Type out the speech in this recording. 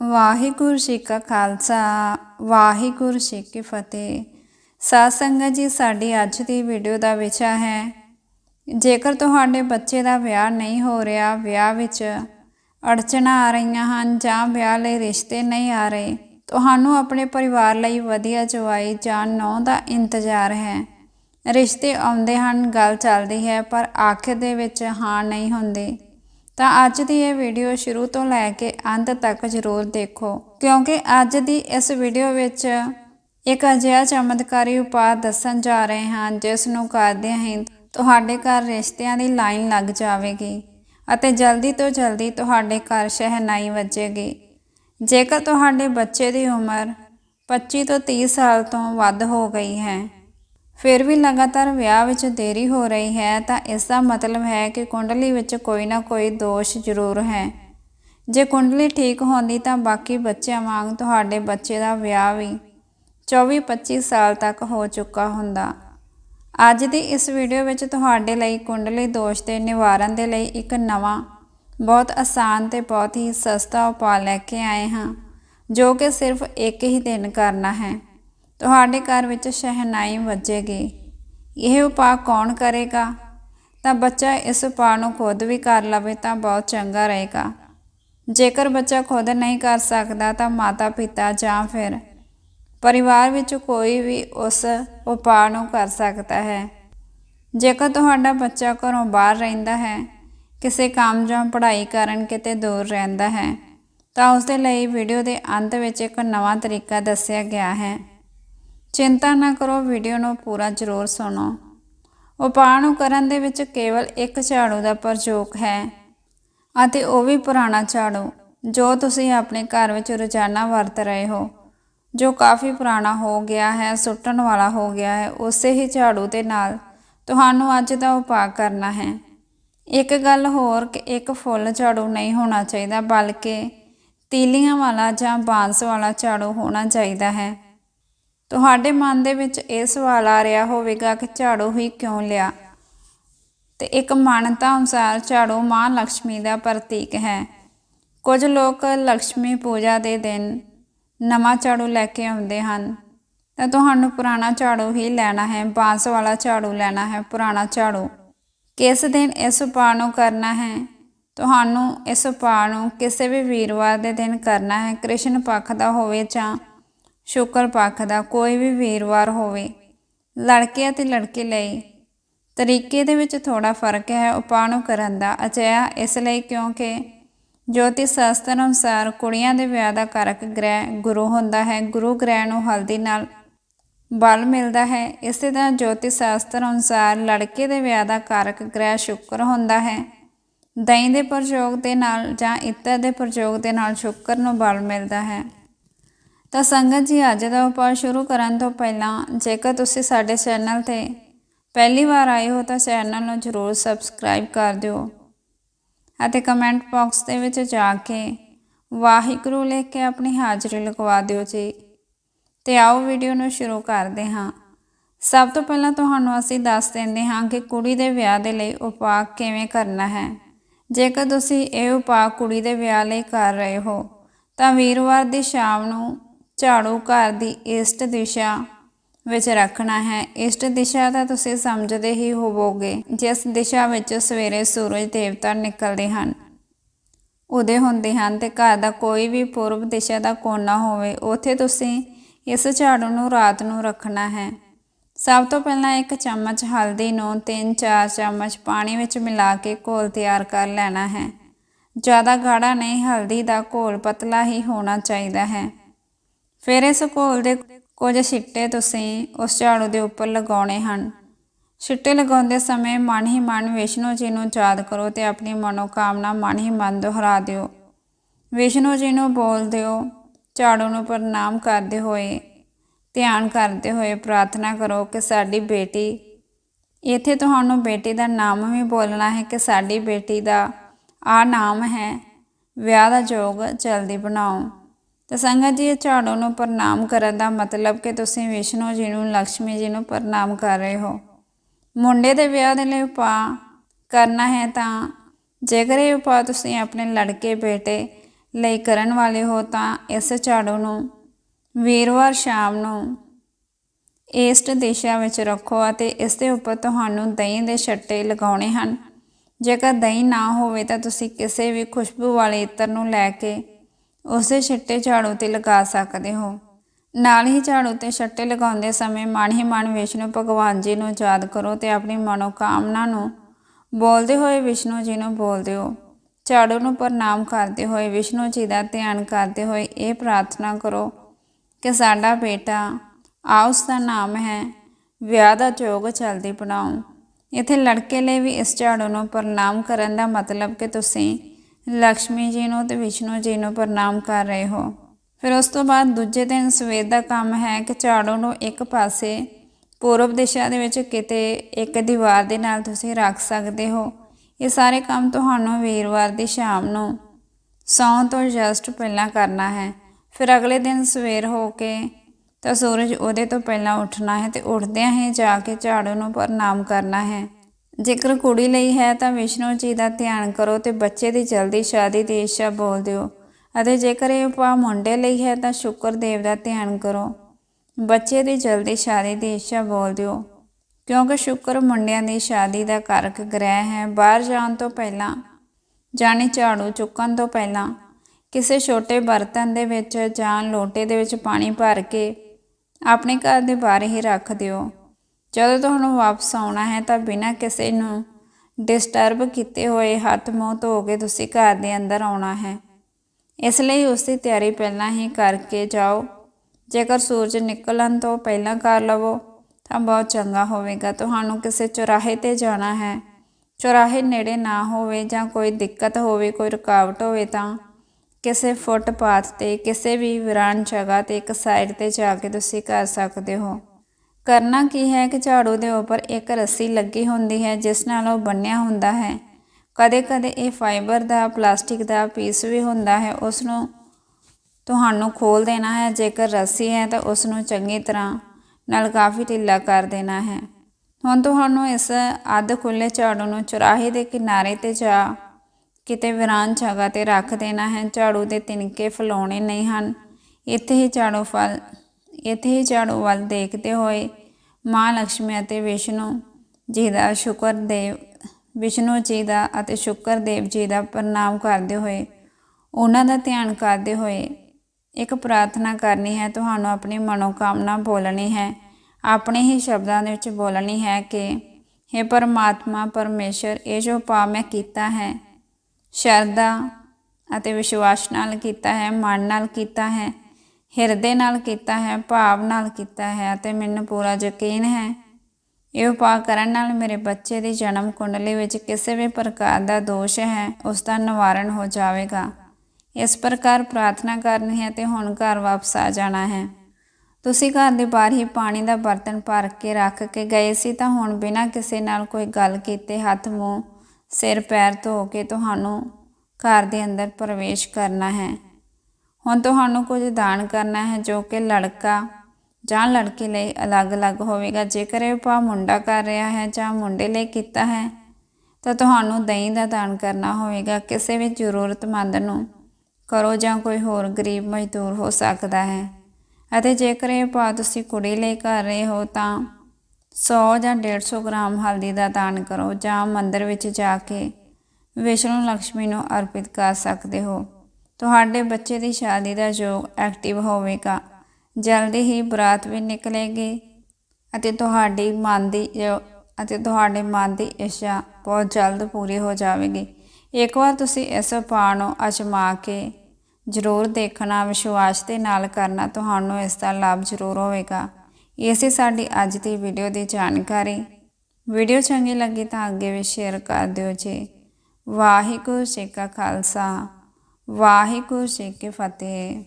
ਵਾਹਿਗੁਰੂ ਜੀ ਕਾ ਖਾਲਸਾ, ਵਾਹਿਗੁਰੂ ਜੀ ਕੀ ਫਤਿਹ। ਸਾਧ ਸੰਗਤ ਜੀ, ਸਾਡੀ ਅੱਜ ਦੀ ਵੀਡੀਓ ਦਾ ਵਿਸ਼ਾ ਹੈ, ਜੇਕਰ ਤੁਹਾਡੇ ਬੱਚੇ ਦਾ ਵਿਆਹ ਨਹੀਂ ਹੋ ਰਿਹਾ, ਵਿਆਹ ਵਿੱਚ ਅੜਚਣਾਂ ਆ ਰਹੀਆਂ ਹਨ ਜਾਂ ਵਿਆਹ ਲਈ ਰਿਸ਼ਤੇ ਨਹੀਂ ਆ ਰਹੇ, ਤੁਹਾਨੂੰ ਆਪਣੇ ਪਰਿਵਾਰ ਲਈ ਵਧੀਆ ਜਵਾਈ ਜਾਂ ਨੌਂ ਦਾ ਇੰਤਜ਼ਾਰ ਹੈ। ਰਿਸ਼ਤੇ ਆਉਂਦੇ ਹਨ, ਗੱਲ ਚੱਲਦੀ ਹੈ, ਪਰ ਆਖਿਰ ਦੇ ਵਿੱਚ ਹਾਂ, ਨਹੀਂ ਹੁੰਦੀ। ਤਾਂ ਅੱਜ ਦੀ ਇਹ ਵੀਡੀਓ ਸ਼ੁਰੂ ਤੋਂ ਲੈ ਕੇ ਅੰਤ ਤੱਕ ਜ਼ਰੂਰ ਦੇਖੋ, ਕਿਉਂਕਿ ਅੱਜ ਦੀ ਇਸ ਵੀਡੀਓ ਵਿੱਚ ਇੱਕ ਅਜਿਹਾ ਚਮਤਕਾਰੀ ਉਪਾਅ ਦੱਸਣ ਜਾ ਰਹੇ ਹਾਂ, ਜਿਸ ਨੂੰ ਕਰਦੇ ਹੀ ਤੁਹਾਡੇ ਘਰ ਰਿਸ਼ਤਿਆਂ ਦੀ ਲਾਈਨ ਲੱਗ ਜਾਵੇਗੀ ਅਤੇ ਜਲਦੀ ਤੋਂ ਜਲਦੀ ਤੁਹਾਡੇ ਘਰ ਸ਼ਹਿਨਾਈ ਵੱਜੇਗੀ। ਜੇਕਰ ਤੁਹਾਡੇ ਬੱਚੇ ਦੀ ਉਮਰ 25 ਤੋਂ 30 ਸਾਲ ਤੋਂ ਵੱਧ ਹੋ ਗਈ ਹੈ ਫਿਰ ਵੀ ਲਗਾਤਾਰ ਵਿਆਹ ਵਿੱਚ ਦੇਰੀ ਹੋ ਰਹੀ ਹੈ ਤਾਂ ਇਸ ਦਾ ਮਤਲਬ ਹੈ ਕਿ ਕੁੰਡਲੀ ਵਿੱਚ ਕੋਈ ਨਾ ਕੋਈ ਦੋਸ਼ ਜ਼ਰੂਰ ਹੈ। ਜੇ ਕੁੰਡਲੀ ਠੀਕ ਹੁੰਦੀ ਤਾਂ ਬਾਕੀ ਬੱਚਿਆਂ ਵਾਂਗ ਤੁਹਾਡੇ ਬੱਚੇ ਦਾ ਵਿਆਹ ਵੀ 24-25 ਸਾਲ ਤੱਕ ਹੋ ਚੁੱਕਾ ਹੁੰਦਾ। ਅੱਜ ਦੀ ਇਸ ਵੀਡੀਓ ਵਿੱਚ ਤੁਹਾਡੇ ਲਈ ਕੁੰਡਲੀ ਦੋਸ਼ ਦੇ ਨਿਵਾਰਨ ਦੇ ਲਈ ਇੱਕ ਨਵਾਂ, ਬਹੁਤ ਆਸਾਨ ਤੇ ਬਹੁਤ ਹੀ ਸਸਤਾ ਉਪਾਅ ਲੈ ਕੇ ਆਏ ਹਾਂ, ਜੋ ਕਿ ਸਿਰਫ ਇੱਕ ਹੀ ਦਿਨ ਕਰਨਾ ਹੈ। ਤੁਹਾਡੇ ਘਰ ਵਿੱਚ ਸ਼ਹਿਨਾਈ ਵੱਜੇਗੀ। ਇਹ ਉਪਾਅ ਕੌਣ ਕਰੇਗਾ? ਤਾਂ ਬੱਚਾ ਇਸ ਉਪਾਅ ਨੂੰ ਖੁਦ ਵੀ ਕਰ ਲਵੇ ਤਾਂ ਬਹੁਤ ਚੰਗਾ ਰਹੇਗਾ। ਜੇਕਰ ਬੱਚਾ ਖੁਦ ਨਹੀਂ ਕਰ ਸਕਦਾ ਤਾਂ ਮਾਤਾ ਪਿਤਾ ਜਾਂ ਫਿਰ ਪਰਿਵਾਰ ਵਿੱਚ ਕੋਈ ਵੀ ਉਸ ਉਪਾਅ ਨੂੰ ਕਰ ਸਕਦਾ ਹੈ। ਜੇਕਰ ਤੁਹਾਡਾ ਬੱਚਾ ਘਰੋਂ ਬਾਹਰ ਰਹਿੰਦਾ ਹੈ, ਕਿਸੇ ਕੰਮ ਜਾਂ ਪੜ੍ਹਾਈ ਕਾਰਨ ਕਿਤੇ ਦੂਰ ਰਹਿੰਦਾ ਹੈ, ਤਾਂ ਉਸ ਦੇ ਲਈ ਵੀਡੀਓ ਦੇ ਅੰਤ ਵਿੱਚ ਇੱਕ ਨਵਾਂ ਤਰੀਕਾ ਦੱਸਿਆ ਗਿਆ ਹੈ। ਚਿੰਤਾ ਨਾ ਕਰੋ ਵੀਡੀਓ ਨੂੰ ਪੂਰਾ ਜ਼ਰੂਰ ਸੁਣੋ। ਉਪਾਅ ਨੂੰ ਕਰਨ ਦੇ ਵਿੱਚ ਕੇਵਲ ਇੱਕ ਝਾੜੂ ਦਾ ਪ੍ਰਯੋਗ ਹੈ ਅਤੇ ਉਹ ਵੀ ਪੁਰਾਣਾ ਝਾੜੂ, ਜੋ ਤੁਸੀਂ ਆਪਣੇ ਘਰ ਵਿੱਚ ਰੋਜ਼ਾਨਾ ਵਰਤ ਰਹੇ ਹੋ। ਜੋ ਕਾਫੀ ਪੁਰਾਣਾ ਹੋ ਗਿਆ ਹੈ, ਸੁੱਟਣ ਵਾਲਾ ਹੋ ਗਿਆ ਹੈ, ਉਸੇ ਹੀ ਝਾੜੂ ਦੇ ਨਾਲ ਤੁਹਾਨੂੰ ਅੱਜ ਦਾ ਉਪਾਅ ਕਰਨਾ ਹੈ। ਇੱਕ ਗੱਲ ਹੋਰ ਕਿ ਇੱਕ ਫੁੱਲ ਝਾੜੂ ਨਹੀਂ ਹੋਣਾ ਚਾਹੀਦਾ, ਬਲਕਿ ਤੀਲੀਆਂ ਵਾਲਾ ਜਾਂ ਬਾਂਸ ਵਾਲਾ ਝਾੜੂ ਹੋਣਾ ਚਾਹੀਦਾ ਹੈ। ਤੁਹਾਡੇ ਮਨ ਦੇ ਵਿੱਚ ਇਹ ਸਵਾਲ ਆ ਰਿਹਾ ਹੋਵੇਗਾ ਕਿ ਝਾੜੂ ਹੀ ਕਿਉਂ ਲਿਆ? ਤੇ ਇੱਕ ਮਾਨਤਾ ਅਨੁਸਾਰ ਝਾੜੂ ਮਾਂ ਲక్ష్ਮੀ ਦਾ ਪ੍ਰਤੀਕ ਹੈ। ਕੁਝ ਲੋਕ ਲక్ష్ਮੀ ਪੂਜਾ ਦੇ ਦਿਨ ਨਵਾਂ ਝਾੜੂ ਲੈ ਕੇ ਆਉਂਦੇ ਹਨ। ਤਾਂ ਤੁਹਾਨੂੰ ਪੁਰਾਣਾ ਝਾੜੂ ਹੀ ਲੈਣਾ ਹੈ, ਬਾਂਸ ਵਾਲਾ ਝਾੜੂ ਲੈਣਾ ਹੈ, ਪੁਰਾਣਾ ਝਾੜੂ। ਕਿਸ ਦਿਨ ਇਸ ਉਪਾਅ ਨੂੰ ਕਰਨਾ ਹੈ? ਤੁਹਾਨੂੰ ਇਸ ਉਪਾਅ ਨੂੰ ਕਿਸੇ ਵੀ ਵੀਰਵਾਰ ਦੇ ਦਿਨ ਕਰਨਾ ਹੈ, ਕ੍ਰਿਸ਼ਨ ਪੱਖ ਦਾ ਹੋਵੇ ਜਾਂ ਸ਼ੁਕਰ ਪੱਖ ਦਾ ਕੋਈ ਵੀ ਵੀਰਵਾਰ ਹੋਵੇ। ਲੜਕੇ ਅਤੇ ਲੜਕੀ ਲਈ ਤਰੀਕੇ ਦੇ ਵਿੱਚ ਥੋੜਾ ਫ਼ਰਕ ਹੈ ਉਪਾਅ ਨੂੰ ਕਰਨ ਦਾ ਅਜਿਹਾ ਇਸ ਲਈ ਕਿਉਂਕਿ ਜੋਤਿਸ਼ ਸ਼ਾਸਤਰ ਅਨੁਸਾਰ ਕੁੜੀਆਂ ਦੇ ਵਿਆਹ ਦਾ ਕਾਰਕ ਗ੍ਰਹਿ ਗੁਰੂ ਹੁੰਦਾ ਹੈ। ਗੁਰੂ ਗ੍ਰਹਿ ਨੂੰ ਹਲਦੀ ਨਾਲ ਬਲ ਮਿਲਦਾ ਹੈ। ਇਸੇ ਤਰ੍ਹਾਂ ਜੋਤਿਸ਼ ਸ਼ਾਸਤਰ ਅਨੁਸਾਰ ਲੜਕੇ ਦੇ ਵਿਆਹ ਦਾ ਕਾਰਕ ਗ੍ਰਹਿ ਸ਼ੁਕਰ ਹੁੰਦਾ ਹੈ। ਦਹੀਂ ਦੇ ਪ੍ਰਯੋਗ ਦੇ ਨਾਲ ਜਾਂ ਇਤਰ ਦੇ ਪ੍ਰਯੋਗ ਦੇ ਨਾਲ ਸ਼ੁਕਰ ਨੂੰ ਬਲ ਮਿਲਦਾ ਹੈ। ਤਾਂ ਸੰਗਤ ਜੀ, ਅੱਜ ਦਾ ਉਪਾਅ ਸ਼ੁਰੂ ਕਰਨ ਤੋਂ ਪਹਿਲਾਂ ਜੇਕਰ ਤੁਸੀਂ ਸਾਡੇ ਚੈਨਲ ਤੇ ਪਹਿਲੀ ਵਾਰ ਆਏ ਹੋ, ਤਾਂ ਚੈਨਲ ਨੂੰ ਜ਼ਰੂਰ ਸਬਸਕ੍ਰਾਈਬ ਕਰ ਦਿਓ ਅਤੇ ਕਮੈਂਟ ਬਾਕਸ ਦੇ ਵਿੱਚ ਜਾ ਕੇ ਵਾਹਿਗੁਰੂ ਲਿਖ ਕੇ ਆਪਣੀ ਹਾਜ਼ਰੀ ਲਗਵਾ ਦਿਓ ਜੀ। ਤੇ ਆਓ ਵੀਡੀਓ ਨੂੰ ਸ਼ੁਰੂ ਕਰਦੇ ਹਾਂ। ਸਭ ਤੋਂ ਪਹਿਲਾਂ ਤੁਹਾਨੂੰ ਅਸੀਂ ਦੱਸ ਦਿੰਦੇ ਹਾਂ ਕਿ ਕੁੜੀ ਦੇ ਵਿਆਹ ਦੇ ਲਈ ਉਪਾਅ ਕਿਵੇਂ ਕਰਨਾ ਹੈ। ਜੇਕਰ ਤੁਸੀਂ ਇਹ ਉਪਾਅ ਕੁੜੀ ਦੇ ਵਿਆਹ ਲਈ ਕਰ ਰਹੇ ਹੋ, ਤਾਂ ਵੀਰਵਾਰ ਦੀ ਸ਼ਾਮ ਨੂੰ ਝਾੜੂ ਘਰ ਦੀ ਇਸਟ ਦਿਸ਼ਾ ਵਿੱਚ ਰੱਖਣਾ ਹੈ। ਇਸਟ ਦਿਸ਼ਾ ਤਾਂ ਤੁਸੀਂ ਸਮਝਦੇ ਹੀ ਹੋਵੋਗੇ, ਜਿਸ ਦਿਸ਼ਾ ਵਿੱਚ ਸਵੇਰੇ ਸੂਰਜ ਦੇਵਤਾ ਨਿਕਲਦੇ ਹਨ, ਉਦੇ ਹੁੰਦੇ ਹਨ ਤੇ ਘਰ ਦਾ ਕੋਈ ਵੀ ਪੂਰਬ ਦਿਸ਼ਾ ਦਾ ਕੋਨਾ ਹੋਵੇ, ਉੱਥੇ ਤੁਸੀਂ ਇਸ ਝਾੜੂ ਨੂੰ ਰਾਤ ਨੂੰ ਰੱਖਣਾ ਹੈ। ਸਭ ਤੋਂ ਪਹਿਲਾਂ ਇੱਕ ਚਮਚ ਹਲਦੀ ਨੂੰ 3-4 ਚਮਚ ਪਾਣੀ ਵਿੱਚ ਮਿਲਾ ਕੇ ਘੋਲ ਤਿਆਰ ਕਰ ਲੈਣਾ ਹੈ। ਜ਼ਿਆਦਾ ਗਾੜਾ ਨਹੀਂ, ਹਲਦੀ ਦਾ ਘੋਲ ਪਤਲਾ ਹੀ ਹੋਣਾ ਚਾਹੀਦਾ ਹੈ। ਫਿਰ ਇਸ ਘੋਲ ਦੇ ਕੁਝ ਛਿੱਟੇ ਤੁਸੀਂ ਉਸ ਝਾੜੂ ਦੇ ਉੱਪਰ ਲਗਾਉਣੇ ਹਨ। ਛਿੱਟੇ ਲਗਾਉਂਦੇ ਸਮੇਂ ਮਨ ਹੀ ਮਨ ਵਿਸ਼ਨੂੰ ਜੀ ਨੂੰ ਯਾਦ ਕਰੋ ਤੇ ਆਪਣੀ ਮਨੋਕਾਮਨਾ ਮਨ ਹੀ ਮਨ ਦੁਹਰਾ ਦਿਓ। ਵਿਸ਼ਨੂੰ ਜੀ ਨੂੰ ਬੋਲ ਦਿਓ, ਝਾੜੂ ਨੂੰ ਪ੍ਰਣਾਮ ਕਰਦੇ ਹੋਏ, ਧਿਆਨ ਕਰਦੇ ਹੋਏ ਪ੍ਰਾਰਥਨਾ ਕਰੋ ਕਿ ਸਾਡੀ ਬੇਟੀ, ਇੱਥੇ ਤੁਹਾਨੂੰ ਬੇਟੀ ਦਾ ਨਾਮ ਵੀ ਬੋਲਣਾ ਹੈ ਕਿ ਸਾਡੀ ਬੇਟੀ ਦਾ ਆ ਨਾਮ ਹੈ, ਵਿਆਹ ਦਾ ਯੋਗ ਜਲਦੀ ਬਣਾਓ। ਤਾਂ ਸੰਗਤ ਜੀ, ਇਹ ਝਾੜੂ ਨੂੰ ਪ੍ਰਣਾਮ ਕਰਨ ਦਾ ਮਤਲਬ ਕਿ ਤੁਸੀਂ ਵਿਸ਼ਨੂੰ ਜੀ ਨੂੰ ਲక్ష్ਮੀ ਜੀ ਨੂੰ ਪ੍ਰਣਾਮ ਕਰ ਰਹੇ ਹੋ। ਮੁੰਡੇ ਦੇ ਵਿਆਹ ਦੇ ਲਈ ਉਪਾਅ ਕਰਨਾ ਹੈ ਤਾਂ ਜੇਕਰ ਇਹ ਉਪਾਅ ਤੁਸੀਂ ਆਪਣੇ ਲੜਕੇ ਬੇਟੇ ਲਈ ਕਰਨ ਵਾਲੇ ਹੋ ਤਾਂ ਇਸ ਝਾੜੂ ਨੂੰ ਵੀਰਵਾਰ ਸ਼ਾਮ ਨੂੰ ਈਸਟ ਦਿਸ਼ਾ ਵਿੱਚ ਰੱਖੋ ਅਤੇ ਇਸ ਦੇ ਉੱਪਰ ਤੁਹਾਨੂੰ ਦਹੀਂ ਦੇ ਛੱਟੇ ਲਗਾਉਣੇ ਹਨ। ਜੇਕਰ ਦਹੀਂ ਨਾ ਹੋਵੇ ਤਾਂ ਤੁਸੀਂ ਕਿਸੇ ਵੀ ਖੁਸ਼ਬੂ ਵਾਲੇ ਇਤਰ ਨੂੰ ਲੈ ਕੇ ਉਸੇ ਦੇ ਛੱਟੇ ਝਾੜੂ ਤੇ ਲਗਾ ਸਕਦੇ ਹੋ। ਨਾਲ ਹੀ ਝਾੜੂ ਤੇ ਛੱਟੇ ਲਗਾਉਂਦੇ ਸਮੇਂ ਮਨ ਹੀ ਮਨ ਵਿਸ਼ਨੂੰ ਭਗਵਾਨ ਜੀ ਨੂੰ ਯਾਦ ਕਰੋ ਤੇ ਆਪਣੀ ਮਨੋਕਾਮਨਾ ਨੂੰ ਬੋਲਦੇ ਹੋਏ ਵਿਸ਼ਨੂੰ ਜੀ ਨੂੰ ਬੋਲਦੇ ਹੋ ਝਾੜੂ ਨੂੰ ਪ੍ਰਣਾਮ ਕਰਦੇ ਹੋਏ ਵਿਸ਼ਨੂੰ ਜੀ ਦਾ ਧਿਆਨ ਕਰਦੇ ਹੋਏ ਇਹ ਪ੍ਰਾਰਥਨਾ ਕਰੋ ਕਿ ਸਾਡਾ ਬੇਟਾ ਆ ਉਸ ਦਾ ਨਾਮ ਹੈ, ਵਿਆਹ ਦਾ ਜੋਗ ਚਲਦੀ ਬਣਾਓ। ਇੱਥੇ ਲੜਕੇ ਲਈ ਵੀ ਇਸ ਝਾੜੂ ਨੂੰ ਪ੍ਰਣਾਮ ਕਰਨ ਦਾ ਮਤਲਬ ਕਿ ਤੁਸੀਂ ਲక్ష్ਮੀ ਜੀ ਨੂੰ ਤੇ ਵਿਸ਼ਨੂੰ ਜੀ ਨੂੰ ਪ੍ਰਣਾਮ ਕਰ ਰਹੇ ਹੋ। ਫਿਰ ਉਸ ਤੋਂ ਬਾਅਦ ਦੂਜੇ ਦਿਨ ਸਵੇਰ ਦਾ ਕੰਮ ਹੈ ਕਿ ਝਾੜੂ ਨੂੰ ਇੱਕ ਪਾਸੇ ਪੂਰਬ ਦਿਸ਼ਾ ਦੇ ਵਿੱਚ ਕਿਤੇ ਇੱਕ ਦੀਵਾਰ ਦੇ ਨਾਲ ਤੁਸੀਂ ਰੱਖ ਸਕਦੇ ਹੋ। ਇਹ ਸਾਰੇ ਕੰਮ ਤੁਹਾਨੂੰ ਵੀਰਵਾਰ ਦੀ ਸ਼ਾਮ ਨੂੰ ਸੌਣ ਤੋਂ ਜਸਟ ਪਹਿਲਾਂ ਕਰਨਾ ਹੈ। ਫਿਰ ਅਗਲੇ ਦਿਨ ਸਵੇਰ ਹੋ ਕੇ ਤਾਂ ਸੂਰਜ ਉਹਦੇ ਤੋਂ ਪਹਿਲਾਂ ਉੱਠਣਾ ਹੈ ਤੇ ਉੱਠਦਿਆਂ ਹੀ ਜਾ ਕੇ ਝਾੜੂ ਨੂੰ ਪ੍ਰਣਾਮ ਕਰਨਾ ਹੈ। ਜੇਕਰ ਕੁੜੀ ਲਈ ਹੈ ਤਾਂ ਵਿਸ਼ਨੂੰ ਜੀ ਦਾ ਧਿਆਨ ਕਰੋ ਤੇ ਬੱਚੇ ਦੀ ਜਲਦੀ ਸ਼ਾਦੀ ਦੀ ਇੱਛਾ ਬੋਲ ਦਿਓ। ਅਤੇ ਜੇਕਰ ਇਹ ਉਪਾਅ ਮੁੰਡੇ ਲਈ ਹੈ ਤਾਂ ਸ਼ੁਕਰ ਦੇਵ ਦਾ ਧਿਆਨ ਕਰੋ। ਬੱਚੇ ਦੀ ਜਲਦੀ ਸ਼ਾਦੀ ਦੀ ਇੱਛਾ ਬੋਲ ਦਿਓ। ਕਿਉਂਕਿ ਸ਼ੁਕਰ ਮੁੰਡਿਆਂ ਦੀ ਸ਼ਾਦੀ ਦਾ ਕਾਰਕ ਗ੍ਰਹਿ ਹੈ। ਬਾਹਰ ਜਾਣ ਤੋਂ ਪਹਿਲਾਂ ਜਾਣੀ ਝਾੜੂ ਚੁੱਕਣ ਤੋਂ ਪਹਿਲਾਂ ਕਿਸੇ ਛੋਟੇ ਬਰਤਨ ਦੇ ਵਿੱਚ ਜਾਂ ਲੋਟੇ ਦੇ ਵਿੱਚ ਪਾਣੀ ਭਰ ਕੇ ਆਪਣੇ ਘਰ ਦੇ ਬਾਹਰ ਹੀ ਰੱਖ ਦਿਓ। ਜਦੋਂ ਤੁਹਾਨੂੰ ਵਾਪਸ ਆਉਣਾ ਹੈ ਤਾਂ ਬਿਨਾਂ ਕਿਸੇ ਨੂੰ ਡਿਸਟਰਬ ਕੀਤੇ ਹੋਏ ਹੱਥ, ਮੂੰਹ ਧੋ ਕੇ ਤੁਸੀਂ ਘਰ ਦੇ ਅੰਦਰ ਆਉਣਾ ਹੈ। ਇਸ ਲਈ ਉਸ ਦੀ ਤਿਆਰੀ ਪਹਿਲਾਂ ਹੀ ਕਰਕੇ ਜਾਓ। ਜੇਕਰ ਸੂਰਜ ਨਿਕਲਣ ਤੋਂ ਪਹਿਲਾਂ ਕਰ ਲਵੋ, ਤਾਂ ਬਹੁਤ ਚੰਗਾ ਹੋਵੇਗਾ। ਤੁਹਾਨੂੰ ਕਿਸੇ ਚੁਰਾਹੇ ਤੇ ਜਾਣਾ ਹੈ। ਚੁਰਾਹੇ ਨੇੜੇ ਨਾ ਹੋਵੇ ਜਾਂ ਕੋਈ ਦਿੱਕਤ ਹੋਵੇ, ਕੋਈ ਰੁਕਾਵਟ ਹੋਵੇ ਤਾਂ ਕਿਸੇ ਫੁੱਟਪਾਥ ਤੇ, ਕਿਸੇ ਵੀ ਵਿਰਾਨ ਜਗ੍ਹਾ ਤੇ ਇੱਕ ਸਾਈਡ ਤੇ ਜਾ ਕੇ ਤੁਸੀਂ ਕਰ ਸਕਦੇ ਹੋ। ਕਰਨਾ ਕੀ ਹੈ ਕਿ ਝਾੜੂ ਦੇ ਉੱਪਰ ਇੱਕ ਰੱਸੀ ਲੱਗੀ ਹੁੰਦੀ ਹੈ, ਜਿਸ ਨਾਲ ਉਹ ਬੰਨਿਆ ਹੁੰਦਾ ਹੈ। ਕਦੇ-ਕਦੇ ਇਹ ਫਾਈਬਰ ਦਾ, ਪਲਾਸਟਿਕ ਦਾ ਪੀਸ ਵੀ ਹੁੰਦਾ ਹੈ। ਉਸ ਨੂੰ ਤੁਹਾਨੂੰ ਖੋਲ ਦੇਣਾ ਹੈ। ਜੇਕਰ ਰੱਸੀ ਹੈ ਤਾਂ ਉਸ ਨੂੰ ਚੰਗੀ ਤਰ੍ਹਾਂ ਨਾਲ ਕਾਫੀ ਢਿੱਲਾ ਕਰ ਦੇਣਾ ਹੈ। ਹੁਣ ਤੁਹਾਨੂੰ ਇਸ ਅੱਧ ਖੁੱਲੇ ਝਾੜੂ ਨੂੰ ਚੁਰਾਹੇ ਦੇ ਕਿਨਾਰੇ ਤੇ ਜਾ ਕਿਤੇ ਵਿਰਾਨ ਜਗ੍ਹਾ ਤੇ ਰੱਖ ਦੇਣਾ ਹੈ। ਝਾੜੂ ਦੇ ਤਿਨਕੇ ਫਲਾਉਣੇ ਨਹੀਂ ਹਨ। ਇੱਥੇ ਹੀ ਝਾੜੂ ਫਲ ਇੱਥੇ ਹੀ ਝਾੜੂ ਵੱਲ ਦੇਖਦੇ ਹੋਏ ਮਾਂ ਲక్ష్ਮੀ ਅਤੇ ਵਿਸ਼ਨੂੰ ਜੀ ਦਾ ਸ਼ੁਕਰ ਦੇਵ ਵਿਸ਼ਨੂੰ ਜੀ ਦਾ ਅਤੇ ਸ਼ੁਕਰ ਦੇਵ ਜੀ ਦਾ ਪ੍ਰਣਾਮ ਕਰਦੇ ਹੋਏ, ਉਹਨਾਂ ਦਾ ਧਿਆਨ ਕਰਦੇ ਹੋਏ ਇੱਕ ਪ੍ਰਾਰਥਨਾ ਕਰਨੀ ਹੈ, ਤੁਹਾਨੂੰ ਆਪਣੀ ਮਨੋਕਾਮਨਾ ਬੋਲਣੀ ਹੈ। ਆਪਣੇ ਹੀ ਸ਼ਬਦਾਂ ਦੇ ਵਿੱਚ ਬੋਲਣੀ ਹੈ ਕਿ हे ਪਰਮਾਤਮਾ, ਪਰਮੇਸ਼ਰ, ਇਹ ਜੋ ਪਾ ਮੈਂ ਕੀਤਾ ਹੈ, ਸ਼ਰਧਾ ਅਤੇ ਵਿਸ਼ਵਾਸ ਨਾਲ ਕੀਤਾ ਹੈ ਮਨ ਨਾਲ ਕੀਤਾ ਹੈ ਹਿਰਦੇ ਨਾਲ ਕੀਤਾ ਹੈ, ਭਾਵ ਨਾਲ ਕੀਤਾ ਹੈ ਅਤੇ ਮੈਨੂੰ ਪੂਰਾ ਯਕੀਨ ਹੈ। ਇਹ ਉਪਾਅ ਕਰਨ ਨਾਲ ਮੇਰੇ ਬੱਚੇ ਦੀ ਜਨਮ ਕੁੰਡਲੀ ਵਿੱਚ ਕਿਸੇ ਵੀ ਪ੍ਰਕਾਰ ਦਾ ਦੋਸ਼ ਹੈ, ਉਸ ਦਾ ਨਿਵਾਰਣ ਹੋ ਜਾਵੇਗਾ। ਇਸ ਪ੍ਰਕਾਰ ਪ੍ਰਾਰਥਨਾ ਕਰਨੀ ਹੈ ਤੇ ਹੁਣ ਘਰ ਵਾਪਸ ਆ ਜਾਣਾ ਹੈ। ਤੁਸੀਂ ਘਰ ਦੇ ਬਾਹਰ ਹੀ ਪਾਣੀ ਦਾ ਬਰਤਨ ਭਰ ਕੇ ਰੱਖ ਕੇ ਗਏ ਸੀ ਤਾਂ ਹੁਣ ਬਿਨਾਂ ਕਿਸੇ ਨਾਲ ਕੋਈ ਗੱਲ ਕੀਤੇ ਹੱਥ, ਮੂੰਹ, ਸਿਰ, ਪੈਰ ਧੋ ਕੇ ਤੁਹਾਨੂੰ ਘਰ ਦੇ ਅੰਦਰ ਪ੍ਰਵੇਸ਼ ਕਰਨਾ ਹੈ। ਹੁਣ ਤੁਹਾਨੂੰ ਕੁਝ ਦਾਨ ਕਰਨਾ ਹੈ ਜੋ ਕਿ ਲੜਕਾ ਜਾਂ ਲੜਕੀ ਲਈ ਅਲੱਗ-ਅਲੱਗ ਹੋਵੇਗਾ। ਜੇਕਰ ਇਹ ਉਪਾਅ ਮੁੰਡਾ ਕਰ ਰਿਹਾ ਹੈ ਜਾਂ ਮੁੰਡੇ ਲਈ ਕੀਤਾ ਹੈ, ਤਾਂ ਤੁਹਾਨੂੰ ਦਹੀਂ ਦਾ ਦਾਨ ਕਰਨਾ ਹੋਵੇਗਾ। ਕਿਸੇ ਵੀ ਜ਼ਰੂਰਤਮੰਦ ਨੂੰ ਕਰੋ ਜਾਂ ਕੋਈ ਹੋਰ ਗਰੀਬ ਮਜ਼ਦੂਰ ਹੋ ਸਕਦਾ ਹੈ। ਅਤੇ ਜੇਕਰ ਇਹ ਉਪਾਅ ਤੁਸੀਂ ਕੁੜੀ ਲਈ ਕਰ ਰਹੇ ਹੋ, ਤਾਂ 100 ਜਾਂ 150 ਗ੍ਰਾਮ ਹਲਦੀ ਦਾ ਦਾਨ ਕਰੋ, ਜਾਂ ਮੰਦਰ ਵਿੱਚ ਜਾ ਕੇ ਵਿਸ਼ਨੂੰ ਲక్ష్ਮੀ ਨੂੰ ਅਰਪਿਤ ਕਰ ਸਕਦੇ ਹੋ। ਤੁਹਾਡੇ ਬੱਚੇ ਦੀ ਸ਼ਾਦੀ ਦਾ ਯੋਗ ਐਕਟਿਵ ਹੋਵੇਗਾ, ਜਲਦੀ ਹੀ ਬਰਾਤ ਵੀ ਨਿਕਲੇਗੀ ਅਤੇ ਤੁਹਾਡੀ ਮਨ ਦੀ ਜੋ- ਅਤੇ ਤੁਹਾਡੇ ਮਨ ਦੀ ਇੱਛਾ ਬਹੁਤ ਜਲਦ ਪੂਰੀ ਹੋ ਜਾਵੇਗੀ। ਇੱਕ ਵਾਰ ਤੁਸੀਂ ਇਸ ਉਪਾਅ ਨੂੰ ਅਜਮਾ ਕੇ ਜ਼ਰੂਰ ਦੇਖਣਾ, ਵਿਸ਼ਵਾਸ ਦੇ ਨਾਲ ਕਰਨਾ, ਤੁਹਾਨੂੰ ਇਸ ਦਾ ਲਾਭ ਜ਼ਰੂਰ ਹੋਵੇਗਾ। ਇਸੇ ਸਾਡੀ ਅੱਜ ਦੀ ਵੀਡੀਓ ਦੀ ਜਾਣਕਾਰੀ। ਵੀਡੀਓ ਚੰਗੀ ਲੱਗੀ ਤਾਂ ਅੱਗੇ ਵੀ ਸ਼ੇਅਰ ਕਰ ਦਿਓ ਜੀ। ਵਾਹਿਗੁਰੂ ਜੀ ਕਾ ਖਾਲਸਾ। ਵਾਹਿਗੁਰੂ ਜੀ ਕੀ ਫਤਿਹ।